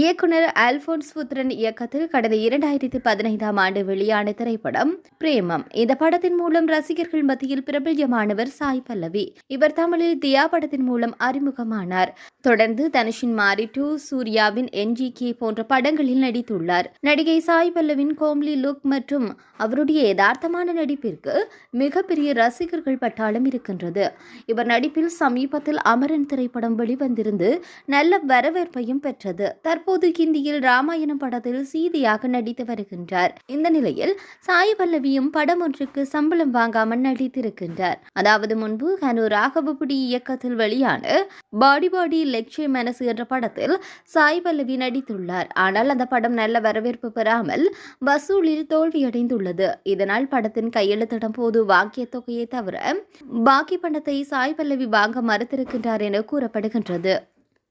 இயக்குனர் அல்போன்ஸ் புத்திரன் இயக்கத்தில் கடந்த இரண்டாயிரத்தி பதினைந்தாம் ஆண்டு வெளியான திரைப்படம் பிரேமம். இந்த படத்தின் மூலம் ரசிகர்கள் மத்தியில் பிரபல்யமானவர் சாய் பல்லவி. இவர் தமிழில் தியா படத்தின் மூலம் அறிமுகமானார். தொடர்ந்து தனுஷின் மாரி டூ சூர்யாவின் என்ஜிகே போன்ற படங்களில் நடித்துள்ளார். நடிகை சாய் பல்லவின் கோம்லி லுக் மற்றும் அவருடைய யதார்த்தமான நடிப்பிற்கு மிகப்பெரிய ரசிகர்கள் பட்டாளம் இருக்கின்றது. இவர் நடிப்பில் சமீபத்தில் அமரன் திரைப்படம் வெளிவந்திருந்து நல்ல வரவேற்பையும் பெற்றது. தற்போது தற்போது ஹிந்தியில் ராமாயணம் படத்தில் சீதையாக நடித்து வருகின்றார். இந்த நிலையில் சாய் பல்லவியும் படம் ஒன்றுக்கு சம்பளம் வாங்காமல் நடித்திருக்கின்றார். அதாவது முன்பு ஹனு ராகவபுடி இயக்கத்தில் வெளியான பாடி பாடி லெக்ஷே மனசு என்ற படத்தில் சாய் பல்லவி நடித்துள்ளார். ஆனால் அந்த படம் நல்ல வரவேற்பு பெறாமல் வசூலில் தோல்வியடைந்துள்ளது. இதனால் படத்தின் கையெழுத்திடும் போது வாக்கிய தொகையை தவிர பாக்கி பணத்தை சாய் பல்லவி வாங்க மறுத்திருக்கின்றார் என கூறப்படுகின்றது.